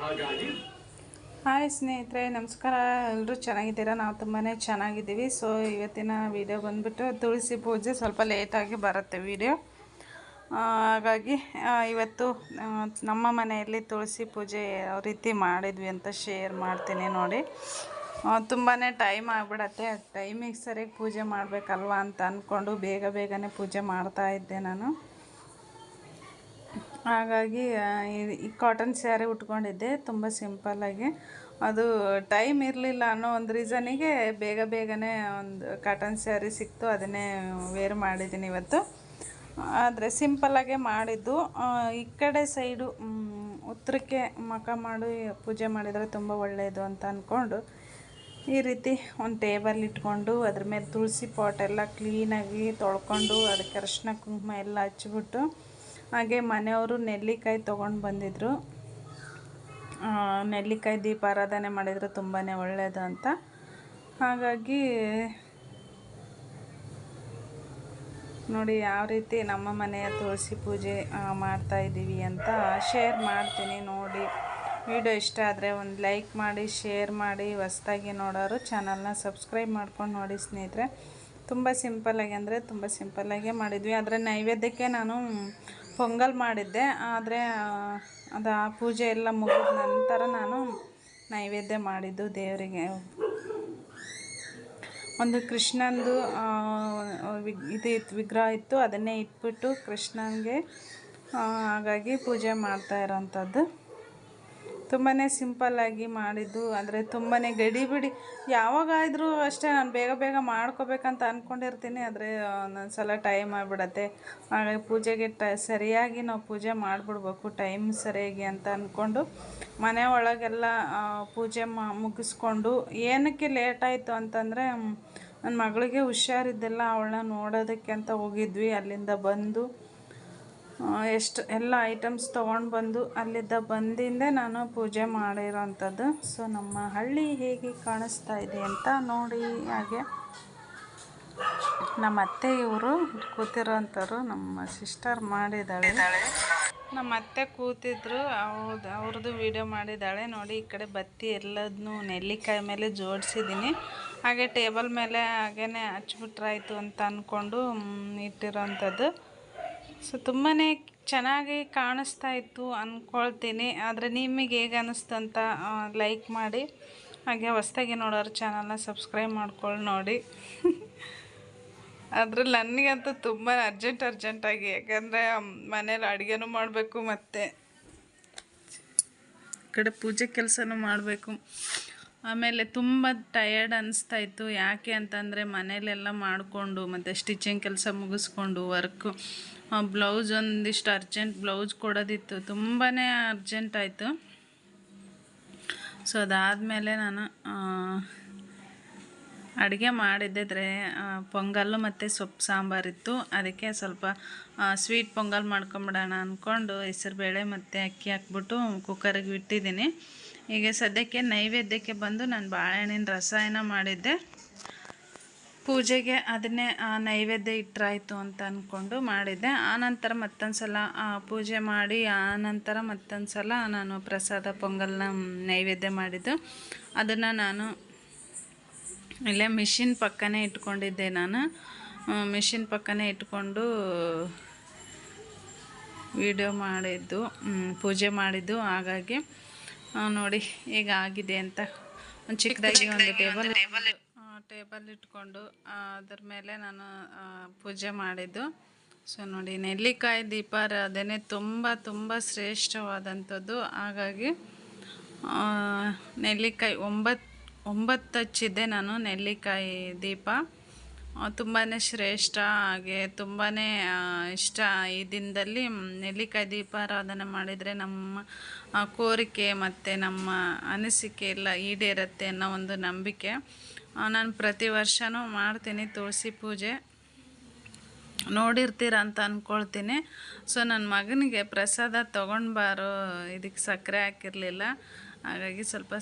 Hi ಸ್ನೇಹಿತರೆ, ನಮಸ್ಕಾರ. ಎಲ್ಲರೂ ಚೆನ್ನಾಗಿದ್ದೀರಾ? ನಾವು ತುಂಬಾ ಚೆನ್ನಾಗಿದ್ದೀವಿ. ಸೊ ಇವತ್ತಿನ ವಿಡಿಯೋ ಬಂದುಬಿಟ್ಟು ತುಳಸಿ ಪೂಜೆ ಸ್ವಲ್ಪ ಲೇಟಾಗಿ ಬರುತ್ತೆ ವಿಡಿಯೋ ಹಾಗಾಗಿ ಇವತ್ತು ನಮ್ಮ ಮನೆಯಲ್ಲಿ ತುಳಸಿ ಪೂಜೆ ಯಾವ ರೀತಿ ಮಾಡಿದ್ವಿ ಅಂತ ಶೇರ್ ಮಾಡ್ತೀನಿ ನೋಡಿ. ತುಂಬಾ ಟೈಮ್ ಆಗಿಬಿಡತ್ತೆ. ಟೈಮಿಗೆ ಸರಿಯಾಗಿ ಪೂಜೆ ಮಾಡಬೇಕಲ್ವಾ ಅಂತ ಅಂದ್ಕೊಂಡು ಬೇಗ ಬೇಗನೆ ಪೂಜೆ ಮಾಡ್ತಾ ಇದ್ದೆ ನಾನು. ಹಾಗಾಗಿ ಈ- ಕಾಟನ್ ಸ್ಯಾರಿ ಉಟ್ಕೊಂಡಿದ್ದೆ, ತುಂಬ ಸಿಂಪಲ್ಲಾಗಿ ಅದು ಟೈಮ್ ಇರಲಿಲ್ಲ ಅನ್ನೋ ಒಂದು ರೀಸನಿಗೆ ಬೇಗ ಬೇಗನೆ ಒಂದು ಕಾಟನ್ ಸ್ಯಾರಿ ಸಿಕ್ತು, ಅದನ್ನೇ ವೇರ್ ಮಾಡಿದ್ದೀನಿ ಇವತ್ತು. ಆದರೆ ಸಿಂಪಲ್ಲಾಗೆ ಮಾಡಿದ್ದು. ಈ ಕಡೆ ಸೈಡು ಉತ್ತರಕ್ಕೆ ಮಖ ಮಾಡಿ ಪೂಜೆ ಮಾಡಿದರೆ ತುಂಬ ಒಳ್ಳೆಯದು ಅಂತ ಅಂದ್ಕೊಂಡು ಈ ರೀತಿ ಒಂದು ಟೇಬಲ್ ಇಟ್ಕೊಂಡು, ಅದ್ರ ಮೇಲೆ ತುಳಸಿ ಪಾಟ್ ಎಲ್ಲ ಕ್ಲೀನಾಗಿ ತೊಳ್ಕೊಂಡು, ಅದಕ್ಕೆ ಅರಶಿನ ಕುಂಕುಮ ಎಲ್ಲ ಹಚ್ಬಿಟ್ಟು ಹಾಗೆ ಮನೆಯವರು ನೆಲ್ಲಿಕಾಯಿ ತೊಗೊಂಡು ಬಂದಿದ್ದರು ನೆಲ್ಲಿಕಾಯಿ ದೀಪಾರಾಧನೆ ಮಾಡಿದರೆ ತುಂಬಾ ಒಳ್ಳೆಯದು ಅಂತ. ಹಾಗಾಗಿ ನೋಡಿ ಯಾವ ರೀತಿ ನಮ್ಮ ಮನೆಯ ತುಳಸಿ ಪೂಜೆ ಮಾಡ್ತಾ ಇದ್ದೀವಿ ಅಂತ ಶೇರ್ ಮಾಡ್ತೀನಿ ನೋಡಿ. ವಿಡಿಯೋ ಇಷ್ಟ ಆದರೆ ಒಂದು ಲೈಕ್ ಮಾಡಿ ಶೇರ್ ಮಾಡಿ. ಹೊಸ್ದಾಗಿ ನೋಡೋರು ಚಾನಲ್ನ ಸಬ್ಸ್ಕ್ರೈಬ್ ಮಾಡ್ಕೊಂಡು ನೋಡಿ ಸ್ನೇಹಿತರೆ. ತುಂಬ ಸಿಂಪಲ್ಲಾಗಿ ಅಂದರೆ ತುಂಬ ಸಿಂಪಲ್ಲಾಗೇ ಮಾಡಿದ್ವಿ. ಆದರೆ ನೈವೇದ್ಯಕ್ಕೆ ನಾನು ಪೊಂಗಲ್ ಮಾಡಿದ್ದೆ. ಆದರೆ ಅದು ಆ ಪೂಜೆ ಎಲ್ಲ ಮುಗಿದ ನಂತರ ನಾನು ನೈವೇದ್ಯ ಮಾಡಿದ್ದು ದೇವರಿಗೆ. ಒಂದು ಕೃಷ್ಣಂದು ಇದು ಇತ್ತು ವಿಗ್ರಹ ಇತ್ತು. ಅದನ್ನೇ ಇಟ್ಬಿಟ್ಟು ಕೃಷ್ಣನಿಗೆ ಹಾಗಾಗಿ ಪೂಜೆ ಮಾಡ್ತಾ ಇರೋಂಥದ್ದು. ತುಂಬಾ ಸಿಂಪಲ್ಲಾಗಿ ಮಾಡಿದ್ದು. ಅಂದರೆ ತುಂಬಾ ಗಡಿ ಬಿಡಿ. ಯಾವಾಗಾದರೂ ಅಷ್ಟೇ ನಾನು ಬೇಗ ಬೇಗ ಮಾಡ್ಕೋಬೇಕಂತ ಅಂದ್ಕೊಂಡಿರ್ತೀನಿ ಆದರೆ ಒಂದೊಂದು ಸಲ ಟೈಮ್ ಆಗಿಬಿಡತ್ತೆ. ಹಾಗಾಗಿ ಪೂಜೆಗೆ ಟ, ಸರಿಯಾಗಿ ನಾವು ಪೂಜೆ ಮಾಡಿಬಿಡ್ಬೇಕು. ಟೈಮ್ ಸರಿಯಾಗಿ ಅಂತ ಅಂದ್ಕೊಂಡು ಮನೆ ಒಳಗೆಲ್ಲ ಪೂಜೆ ಮಾ, ಮುಗಿಸ್ಕೊಂಡು ಏನಕ್ಕೆ ಲೇಟ್ ಆಯಿತು ಅಂತಂದರೆ ನನ್ನ ಮಗಳಿಗೆ ಹುಷಾರಿದ್ದೆಲ್ಲ. ಅವಳನ್ನ ನೋಡೋದಕ್ಕೆ ಅಂತ ಹೋಗಿದ್ವಿ. ಅಲ್ಲಿಂದ ಬಂದು ಎಷ್ಟು ಎಲ್ಲ ಐಟಮ್ಸ್ ತೊಗೊಂಡು ಬಂದು ಅಲ್ಲಿದ್ದ ಬಂದಿಂದೆ ನಾನು ಪೂಜೆ ಮಾಡಿರೋಂಥದ್ದು. ಸೊ ನಮ್ಮ ಹಳ್ಳಿ ಹೇಗೆ ಕಾಣಿಸ್ತಾ ಇದೆ ಅಂತ ನೋಡಿ ಹಾಗೆ. ನಮ್ಮ ಅತ್ತೆ ಇವರು ಕೂತಿರೋಂಥವ್ರು, ನಮ್ಮ ಸಿಸ್ಟರ್ ಮಾಡಿದ್ದಾಳೆ. ನಮ್ಮ ಅತ್ತೆ ಕೂತಿದ್ರು ಅವ್ರದ್ದು ಅವ್ರದ್ದು ವಿಡಿಯೋ ಮಾಡಿದ್ದಾಳೆ. ನೋಡಿ, ಈ ಕಡೆ ಬತ್ತಿ ಎಲ್ಲದನ್ನೂ ನೆಲ್ಲಿಕಾಯಿ ಮೇಲೆ ಜೋಡಿಸಿದ್ದೀನಿ. ಹಾಗೆ ಟೇಬಲ್ ಮೇಲೆ ಹಾಗೇ ಹಚ್ಬಿಟ್ರಾಯ್ತು ಅಂತ ಅಂದ್ಕೊಂಡು ಇಟ್ಟಿರೋಂಥದ್ದು. ಸೊ ತುಂಬಾ ಚೆನ್ನಾಗಿ ಕಾಣಿಸ್ತಾ ಇತ್ತು ಅಂದ್ಕೊಳ್ತೀನಿ ಆದರೆ ನಿಮಗೆ ಹೇಗೆ ಅನ್ನಿಸ್ತು ಅಂತ ಲೈಕ್ ಮಾಡಿ. ಹಾಗೆ ಹೊಸ್ದಾಗಿ ನೋಡೋರು ಚಾನಲ್ನ ಸಬ್ಸ್ಕ್ರೈಬ್ ಮಾಡ್ಕೊಳ್ಳಿ ನೋಡಿ. ಅದ್ರಲ್ಲಿ ನನಗಂತೂ ತುಂಬ ಅರ್ಜೆಂಟ್ ಅರ್ಜೆಂಟಾಗಿ ಯಾಕಂದರೆ ಮನೇಲಿ ಅಡುಗೆನೂ ಮಾಡಬೇಕು ಮತ್ತು. ಕಡೆ ಪೂಜೆ ಕೆಲಸನೂ ಮಾಡಬೇಕು. ಆಮೇಲೆ ತುಂಬ ಟಯರ್ಡ್ ಅನಿಸ್ತಾ ಇತ್ತು. ಯಾಕೆ ಅಂತಂದರೆ ಮನೇಲೆಲ್ಲ ಮಾಡಿಕೊಂಡು ಮತ್ತು ಸ್ಟಿಚಿಂಗ್ ಕೆಲಸ ಮುಗಿಸ್ಕೊಂಡು ವರ್ಕು ಬ್ಲೌಸ್ ಒಂದಿಷ್ಟು ಅರ್ಜೆಂಟ್ ಬ್ಲೌಸ್ ಕೊಡೋದಿತ್ತು. ತುಂಬಾ ಅರ್ಜೆಂಟ್ ಆಯಿತು. ಸೊ ಅದಾದಮೇಲೆ ನಾನು ಅಡುಗೆ ಮಾಡಿದ್ದಿದ್ರೆ ಆ, ಪೊಂಗಲ್ಲು ಮತ್ತು ಸೊಪ್ಪು ಸಾಂಬಾರಿತ್ತು ಅದಕ್ಕೆ ಸ್ವಲ್ಪ ಸ್ವೀಟ್ ಪೊಂಗಲ್ ಮಾಡ್ಕೊಂಬಿಡೋಣ ಅಂದ್ಕೊಂಡು ಹೆಸರುಬೇಳೆ ಮತ್ತು ಅಕ್ಕಿ ಹಾಕ್ಬಿಟ್ಟು ಕುಕ್ಕರಿಗೆ ಇಟ್ಟಿದ್ದೀನಿ. ಈಗ ಸದ್ಯಕ್ಕೆ ನೈವೇದ್ಯಕ್ಕೆ ಬಂದು ನಾನು ಬಾಳೆಹಣ್ಣಿನ ರಸಾಯನ ಮಾಡಿದ್ದೆ. ಪೂಜೆಗೆ ಅದನ್ನೇ ಆ, ನೈವೇದ್ಯ ಇಟ್ಟರಾಯಿತು ಅಂತ ಅಂದ್ಕೊಂಡು ಮಾಡಿದ್ದೆ. ಆನಂತರ ಮತ್ತೊಂದು ಸಲ ಪೂಜೆ ಮಾಡಿ ಆನಂತರ ಮತ್ತೊಂದು ಸಲ ನಾನು ಪ್ರಸಾದ ಪೊಂಗಲ್ನ ನೈವೇದ್ಯ ಮಾಡಿದ್ದು. ಅದನ್ನು ನಾನು ಇಲ್ಲೇ ಮಿಷಿನ್ ಪಕ್ಕನೇ ಇಟ್ಕೊಂಡಿದ್ದೆ ನಾನು. ಮಿಷಿನ್ ಪಕ್ಕನೇ ಇಟ್ಕೊಂಡು ವಿಡಿಯೋ ಮಾಡಿದ್ದು ಪೂಜೆ ಮಾಡಿದ್ದು. ಹಾಗಾಗಿ ನೋಡಿ ಈಗ ಆಗಿದೆ ಅಂತ. ಒಂದು ಚಿಕ್ಕದಾಗಿ ಒಂದು ಟೇಬಲ್ ಟೇಬಲ್ ಇಟ್ಕೊಂಡು ಅದ್ರ ಮೇಲೆ ನಾನು ಪೂಜೆ ಮಾಡಿದ್ದು. ಸೊ ನೋಡಿ ನೆಲ್ಲಿಕಾಯಿ ದೀಪಾರಾಧನೆ ತುಂಬ ತುಂಬ ಶ್ರೇಷ್ಠವಾದಂಥದ್ದು. ಹಾಗಾಗಿ ನೆಲ್ಲಿಕಾಯಿ ಒಂಬತ್ತು ಒಂಬತ್ತು ಹಚ್ಚಿದ್ದೆ ನಾನು ನೆಲ್ಲಿಕಾಯಿ ದೀಪ. ತುಂಬಾ ಶ್ರೇಷ್ಠ ಹಾಗೆ ತುಂಬಾ ಇಷ್ಟ ಈ ದಿನದಲ್ಲಿ. ನೆಲ್ಲಿಕಾಯಿ ದೀಪಾರಾಧನೆ ಮಾಡಿದರೆ ನಮ್ಮ ಕೋರಿಕೆ ಮತ್ತು ನಮ್ಮ ಅನಿಸಿಕೆ ಎಲ್ಲ ಈಡೇರುತ್ತೆ ಅನ್ನೋ ಒಂದು ನಂಬಿಕೆ. ನಾನು ಪ್ರತಿ ವರ್ಷವೂ ಮಾಡ್ತೀನಿ ತುಳಸಿ ಪೂಜೆ. ನೋಡಿರ್ತೀರ ಅಂತ ಅಂದ್ಕೊಳ್ತೀನಿ ಸೊ, ನನ್ನ ಮಗನಿಗೆ ಪ್ರಸಾದ ತೊಗೊಂಡ್ಬಾರೋ, ಇದಕ್ಕೆ ಸಕ್ಕರೆ ಹಾಕಿರಲಿಲ್ಲ. ಹಾಗಾಗಿ ಸ್ವಲ್ಪ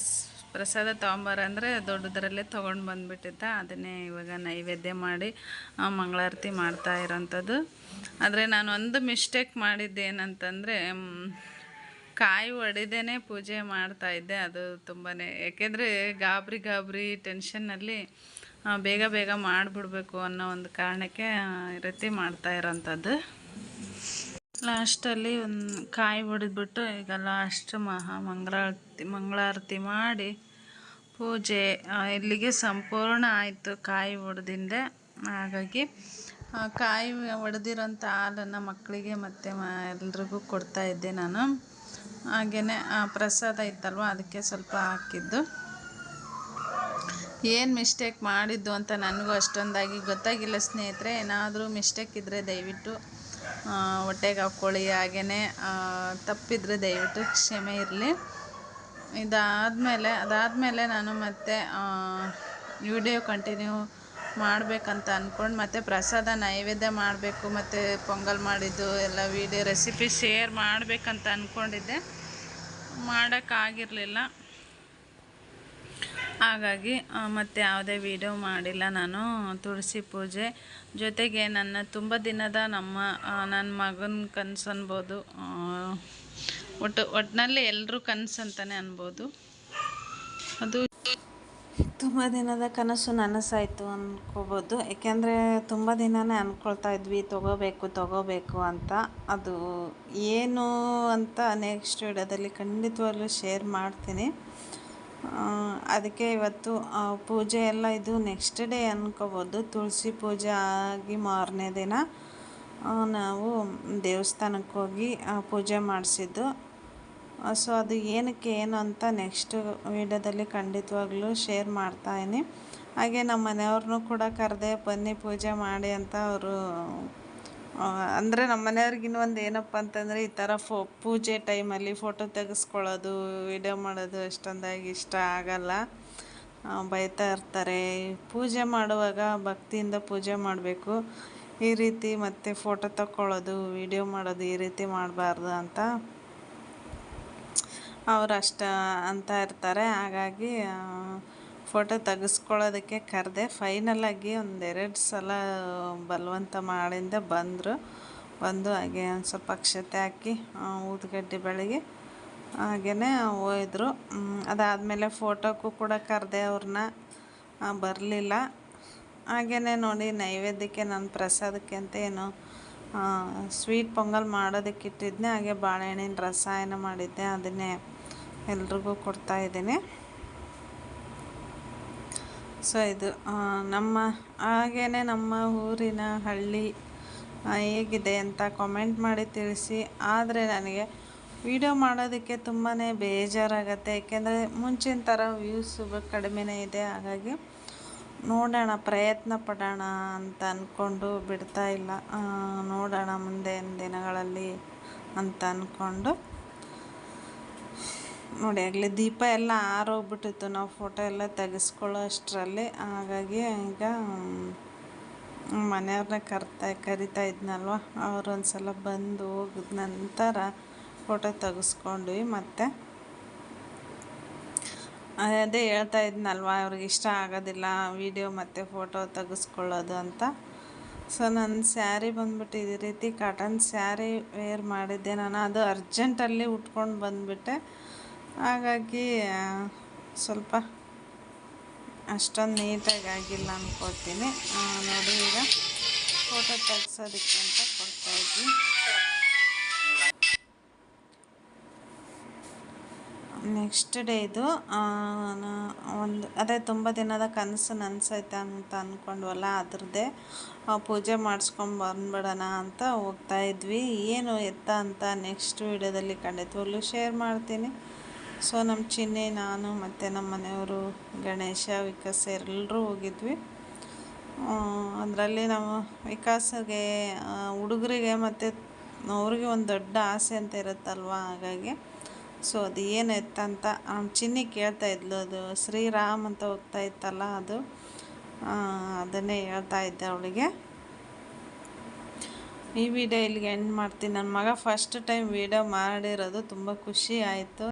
ಪ್ರಸಾದ ತೊಗೊಂಬಾರ ಅಂದರೆ ದೊಡ್ಡದರಲ್ಲೇ ತೊಗೊಂಡು ಬಂದುಬಿಟ್ಟಿದ್ದ. ಅದನ್ನೇ ಇವಾಗ ನೈವೇದ್ಯ ಮಾಡಿ ಮಂಗಳಾರತಿ ಮಾಡ್ತಾ ಇರೋಂಥದ್ದು. ಆದರೆ ನಾನು ಒಂದು ಮಿಸ್ಟೇಕ್ ಮಾಡಿದ್ದೆ ಏನಂತಂದರೆ ಕಾಯಿ ಹೊಡೆದೇನೆ ಪೂಜೆ ಮಾಡ್ತಾ ಇದ್ದೆ. ಅದು ತುಂಬಾ ಯಾಕೆಂದರೆ ಗಾಬರಿ ಗಾಬರಿ ಟೆನ್ಷನ್ನಲ್ಲಿ ಬೇಗ ಬೇಗ ಮಾಡಿಬಿಡ್ಬೇಕು ಅನ್ನೋ ಒಂದು ಕಾರಣಕ್ಕೆ ಈ ರೀತಿ ಮಾಡ್ತಾ ಇರೋಂಥದ್ದು. ಲಾಸ್ಟಲ್ಲಿ ಒಂದು ಕಾಯಿ ಹೊಡೆದ್ಬಿಟ್ಟು ಈಗ ಲಾಸ್ಟ್ ಮಹಾ ಮಂಗಳಾರತಿ ಮಂಗಳಾರತಿ ಮಾಡಿ ಪೂಜೆ ಇಲ್ಲಿಗೆ ಸಂಪೂರ್ಣ ಆಯಿತು ಕಾಯಿ ಒಡೆದಿಂದೆ. ಹಾಗಾಗಿ ಕಾಯಿ ಒಡೆದಿರೋಂಥ ಹಾಲನ್ನು ಮಕ್ಕಳಿಗೆ ಮತ್ತು ಮ, ಎಲ್ರಿಗೂ ಕೊಡ್ತಾ ಇದ್ದೆ ನಾನು. ಹಾಗೆಯೇ ಪ್ರಸಾದ ಇತ್ತಲ್ವ, ಅದಕ್ಕೆ ಸ್ವಲ್ಪ ಹಾಕಿದ್ದು. ಏನು ಮಿಸ್ಟೇಕ್ ಮಾಡಿದ್ದು ಅಂತ ನನಗೂ ಅಷ್ಟೊಂದಾಗಿ ಗೊತ್ತಾಗಿಲ್ಲ ಸ್ನೇಹಿತರೆ. ಏನಾದರೂ ಮಿಸ್ಟೇಕ್ ಇದ್ದರೆ ದಯವಿಟ್ಟು ಹೊಟ್ಟೆಗೆ ಹಾಕ್ಕೊಳ್ಳಿ. ಹಾಗೆಯೇ ತಪ್ಪಿದರೆ ದಯವಿಟ್ಟು ಕ್ಷಮೆ ಇರಲಿ. ಇದಾದಮೇಲೆ, ಅದಾದಮೇಲೆ ನಾನು ಮತ್ತೆ ವಿಡಿಯೋ ಕಂಟಿನ್ಯೂ ಮಾಡಬೇಕಂತ ಅಂದ್ಕೊಂಡು ಮತ್ತೆ ಪ್ರಸಾದ ನೈವೇದ್ಯ ಮಾಡಬೇಕು, ಮತ್ತು ಪೊಂಗಲ್ ಮಾಡಿದ್ದು, ಎಲ್ಲ ವಿಡಿಯೋ ರೆಸಿಪಿ ಶೇರ್ ಮಾಡಬೇಕಂತ ಅಂದ್ಕೊಂಡಿದ್ದೆ ಮಾಡೋಕ್ಕಾಗಿರಲಿಲ್ಲ. ಹಾಗಾಗಿ ಮತ್ತೆ ಯಾವುದೇ ವಿಡಿಯೋ ಮಾಡಿಲ್ಲ ನಾನು. ತುಳಸಿ ಪೂಜೆ ಜೊತೆಗೆ ನನ್ನ ತುಂಬ ದಿನದ ನಮ್ಮ ನನ್ನ ಮಗನ ಕನಸು ಅನ್ಬೋದು ಒಟ್ಟು ಒಟ್ಟಿನಲ್ಲಿ ಎಲ್ಲರೂ ಕನಸು ಅಂತಲೇ ಅನ್ಬೋದು. ಅದು ತುಂಬ ದಿನದ ಕನಸು ನನಸಾಯಿತು ಅನ್ಕೋಬೋದು. ಏಕೆಂದರೆ ತುಂಬ ದಿನನೇ ಅಂದ್ಕೊಳ್ತಾ ಇದ್ವಿ, ತೊಗೋಬೇಕು ತೊಗೋಬೇಕು ಅಂತ. ಅದು ಏನು ಅಂತ ನೆಕ್ಸ್ಟ್ ವಿಡಿಯೋದಲ್ಲಿ ಖಂಡಿತವಾಗ್ಲೂ ಶೇರ್ ಮಾಡ್ತೀನಿ. ಅದಕ್ಕೆ ಇವತ್ತು ಪೂಜೆ ಎಲ್ಲ ಇದು ನೆಕ್ಸ್ಟ್ ಡೇ ಅನ್ಕೋಬೋದು. ತುಳಸಿ ಪೂಜೆ ಆಗಿ ಮಾರನೇ ದಿನ. ನಾವು ದೇವಸ್ಥಾನಕ್ಕೆ ಹೋಗಿ ಪೂಜೆ ಮಾಡಿಸಿದ್ದು. ಸೊ ಅದು ಏನಕ್ಕೆ ಏನು ಅಂತ ನೆಕ್ಸ್ಟ್ ವಿಡಿಯೋದಲ್ಲಿ ಖಂಡಿತವಾಗ್ಲೂ ಶೇರ್ ಮಾಡ್ತಾಯಿನಿ ಹಾಗೆ ನಮ್ಮ ಮನೆಯವ್ರನ್ನೂ ಕೂಡ ಕರೆದೆ, ಬನ್ನಿ ಪೂಜೆ ಮಾಡಿ ಅಂತ ಅವರು ಅಂದರೆ ನಮ್ಮ ಮನೆಯವ್ರಿಗಿನ್ನೂ ಒಂದು ಏನಪ್ಪ ಅಂತಂದರೆ ಈ ಥರ ಫೋ, ಪೂಜೆ ಟೈಮಲ್ಲಿ ಫೋಟೋ ತೆಗೆಸ್ಕೊಳ್ಳೋದು, ವಿಡಿಯೋ ಮಾಡೋದು ಅಷ್ಟೊಂದಾಗಿ ಇಷ್ಟ ಆಗಲ್ಲ. ಬೈತಾ ಇರ್ತಾರೆ. ಪೂಜೆ ಮಾಡುವಾಗ ಭಕ್ತಿಯಿಂದ ಪೂಜೆ ಮಾಡಬೇಕು. ಈ ರೀತಿ ಮತ್ತೆ ಫೋಟೋ ತಕ್ಕೊಳ್ಳೋದು, ವಿಡಿಯೋ ಮಾಡೋದು ಈ ರೀತಿ ಮಾಡಬಾರ್ದು ಅಂತ ಅವ್ರು ಅಷ್ಟ ಅಂತ ಇರ್ತಾರೆ. ಹಾಗಾಗಿ ಫೋಟೋ ತೆಗೆಸ್ಕೊಳ್ಳೋದಕ್ಕೆ ಕರೆದೆ ಫೈನಲಾಗಿ ಒಂದೆರಡು ಸಲ ಬಲವಂತ ಮಾಡಿಂದ ಬಂದರು. ಬಂದು ಹಾಗೆ ಒಂದು ಸ್ವಲ್ಪ ಅಕ್ಷತೆ ಹಾಕಿ ಊದುಗಡ್ಡಿ ಬೆಳಗ್ಗೆ ಹಾಗೆಯೇ ಹೋಯಿದ್ರು. ಅದಾದಮೇಲೆ ಫೋಟೋಕ್ಕೂ ಕೂಡ ಕರೆದೆ ಅವ್ರನ್ನ ಬರಲಿಲ್ಲ. ಹಾಗೆಯೇ ನೋಡಿ, ನೈವೇದ್ಯಕ್ಕೆ ನಾನು ಪ್ರಸಾದಕ್ಕೆ ಅಂತ ಏನು ಸ್ವೀಟ್ ಪೊಂಗಲ್ ಮಾಡೋದಕ್ಕೆ ಇಟ್ಟಿದ್ದೆ ಹಾಗೆ ಬಾಳೆಹಣ್ಣಿನ ರಸಾಯನ ಮಾಡಿದ್ದೆ. ಅದನ್ನೇ ಎಲ್ರಿಗೂ ಕೊಡ್ತಾ ಇದ್ದೀನಿ. ಸೊ ಇದು ನಮ್ಮ ಹಾಗೇ ನಮ್ಮ ಊರಿನ ಹಳ್ಳಿ ಹೇಗಿದೆ ಅಂತ ಕಾಮೆಂಟ್ ಮಾಡಿ ತಿಳಿಸಿ. ಆದರೆ ನನಗೆ ವಿಡಿಯೋ ಮಾಡೋದಕ್ಕೆ ತುಂಬಾ ಬೇಜಾರಾಗತ್ತೆ. ಯಾಕೆಂದರೆ ಮುಂಚಿನ ಥರ ವ್ಯೂಸ್ ಕಡಿಮೆನೇ ಇದೆ. ಹಾಗಾಗಿ ನೋಡೋಣ, ಪ್ರಯತ್ನ ಪಡೋಣ ಅಂತ ಅಂದ್ಕೊಂಡು ಬಿಡ್ತಾ ಇಲ್ಲ. ನೋಡೋಣ ಮುಂದಿನ ದಿನಗಳಲ್ಲಿ ಅಂತ ಅಂದ್ಕೊಂಡು ನೋಡಿ, ಆಗಲಿ ದೀಪ ಎಲ್ಲ ಆರೋಗ್ಬಿಟ್ಟಿತ್ತು. ನಾವು ಫೋಟೋ ಎಲ್ಲ ತೆಗೆಸ್ಕೊಳ್ಳೋ ಅಷ್ಟರಲ್ಲಿ. ಹಾಗಾಗಿ ಈಗ ಮನೆಯವ್ರನ್ನ ಕರ್ತಾ, ಕರಿತಾ ಇದ್ನಲ್ವ? ಅವ್ರು ಒಂದು ಸಲ ಬಂದು ಹೋಗಿದ ನಂತರ ಫೋಟೋ ತೆಗೆಸ್ಕೊಂಡ್ವಿ. ಮತ್ತು ಅದೇ ಹೇಳ್ತಾ ಇದ್ನಲ್ವ, ಅವ್ರಿಗೆ ಇಷ್ಟ ಆಗೋದಿಲ್ಲ ವಿಡಿಯೋ ಮತ್ತು ಫೋಟೋ ತೆಗೆಸ್ಕೊಳ್ಳೋದು ಅಂತ. ಸೊ ನನ್ನ ಸ್ಯಾರಿ ಬಂದ್ಬಿಟ್ಟು ಇದೇ ರೀತಿ ಕಾಟನ್ ಸ್ಯಾರಿ ವೇರ್ ಮಾಡಿದ್ದೆ. ನಾನು ಅದು ಅರ್ಜೆಂಟಲ್ಲಿ ಉಟ್ಕೊಂಡು ಬಂದುಬಿಟ್ಟೆ. ಹಾಗಾಗಿ ಸ್ವಲ್ಪ ಅಷ್ಟೊಂದು ನೀಟಾಗಿ ಆಗಿಲ್ಲ ಅಂದ್ಕೋತೀನಿ ನೋಡಿ ಈಗ ಫೋಟೋ ತೆಗ್ಸೋದಕ್ಕೆ ಅಂತ ಕೊಡ್ತಾಯಿದ್ವಿ ನೆಕ್ಸ್ಟ್ ಡೇ ಇದು ಒಂದು, ಅದೇ ತುಂಬ ದಿನದ ಕನಸು ನನಸೈತೆ ಅಂತ ಅಂದ್ಕೊಂಡ್ವಲ್ಲ ಅದ್ರದ್ದೇ ಪೂಜೆ ಮಾಡಿಸ್ಕೊಂಡು ಬಂದ್ಬಿಡೋಣ ಅಂತ ಹೋಗ್ತಾ ಇದ್ವಿ. ಏನು ಎತ್ತ ಅಂತ ನೆಕ್ಸ್ಟ್ ವಿಡಿಯೋದಲ್ಲಿ ಖಂಡಿತವಾಗ್ಲೂ ಶೇರ್ ಮಾಡ್ತೀನಿ. ಸೊ ನಮ್ಮ ಚಿನ್ನಿ, ನಾನು ಮತ್ತು ನಮ್ಮ ಮನೆಯವರು, ಗಣೇಶ, ವಿಕಾಸ, ಎಲ್ಲರೂ ಹೋಗಿದ್ವಿ. ಅದರಲ್ಲಿ ನಾವು ವಿಕಾಸಗೆ ಹುಡುಗರಿಗೆ ಮತ್ತು ಅವ್ರಿಗೆ ಒಂದು ದೊಡ್ಡ ಆಸೆ ಅಂತ ಇರುತ್ತಲ್ವ, ಹಾಗಾಗಿ ಸೊ ಅದು ಏನು ಅಂತ ಅವ್ನು ಚಿನ್ನಿ ಕೇಳ್ತಾ ಇದ್ಲು, ಅದು ಶ್ರೀರಾಮ್ ಅಂತ ಹೋಗ್ತಾ ಇತ್ತಲ್ಲ ಅದು. ಅದನ್ನೇ ಹೇಳ್ತಾ ಇದ್ದೆ ಅವಳಿಗೆ. ಈ ವಿಡಿಯೋ ಇಲ್ಲಿಗೆ ಎಂಡ್ ಮಾಡ್ತೀನಿ. ನನ್ನ ಮಗ ಫಸ್ಟ್ ಟೈಮ್ ವಿಡಿಯೋ ಮಾಡಿರೋದು ತುಂಬ ಖುಷಿ ಆಯಿತು.